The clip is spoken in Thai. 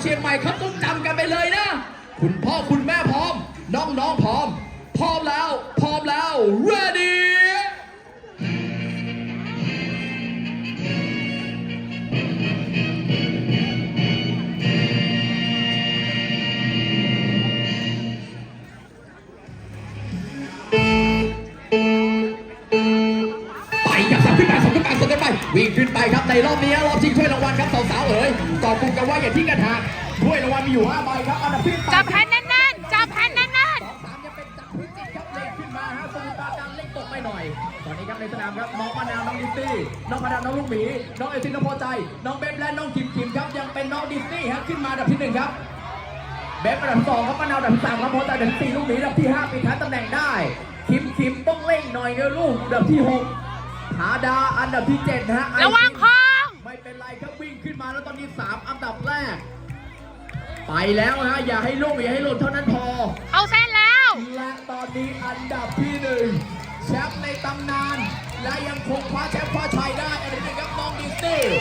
เชียงใหม่เขาต้องจำกันไปเลยนะ คุณพ่อคุณแม่พร้อม น้องๆพร้อม พร้อมแล้ว วิ่งขึ้นไปครับในรอบนี้รอบชิงถ้วยรางวัลครับสาวๆเอ๋ยก่อกลุ่มกันว่าอย่าทิ้งกันห่างถ้วยรางวัลมีอยู่5ใบครับอันดับที่จับแผ่นแน่นๆจับแผ่นแน่นสองสามยังเป็นจับพิจิตรครับเล่นขึ้นมาฮะสมุทรปราการเล่นตกไม่หน่อย ตอนนี้ครับในสนามครับน้องมะนาวน้องดิสตี้น้องมะนาวน้องลูกหมีน้องเอซินน้องพอใจ น้องเบฟและน้องคิมคิมครับยังเป็นน้องดิสตี้ฮะขึ้นมาอันดับที่หนึ่งครับเบฟอันดับสองครับมะนาวอันดับสามครับพอใจอันดับสี่ลูกหมีอันดับที่ห้าปิดท้ายตำแหน่งได้คิมคิมต้องเร่งหน่อยเนอะลูกอันดับที่หก หาดาอันดับที่7ฮะระวังคองไม่เป็นไรครับวิ่งขึ้นมาแล้วตอนนี้ 3 อันดับแรก ไปแล้วฮะอย่าให้ลุ่งอย่าให้หล่นเท่านั้นพอเข้าเส้นแล้ว และตอนนี้อันดับที่หนึ่งแชมป์ในตำนาน และยังคงคว้าแชมป์คว้าชัยได้อะไรนะครับน้องดิสนีย์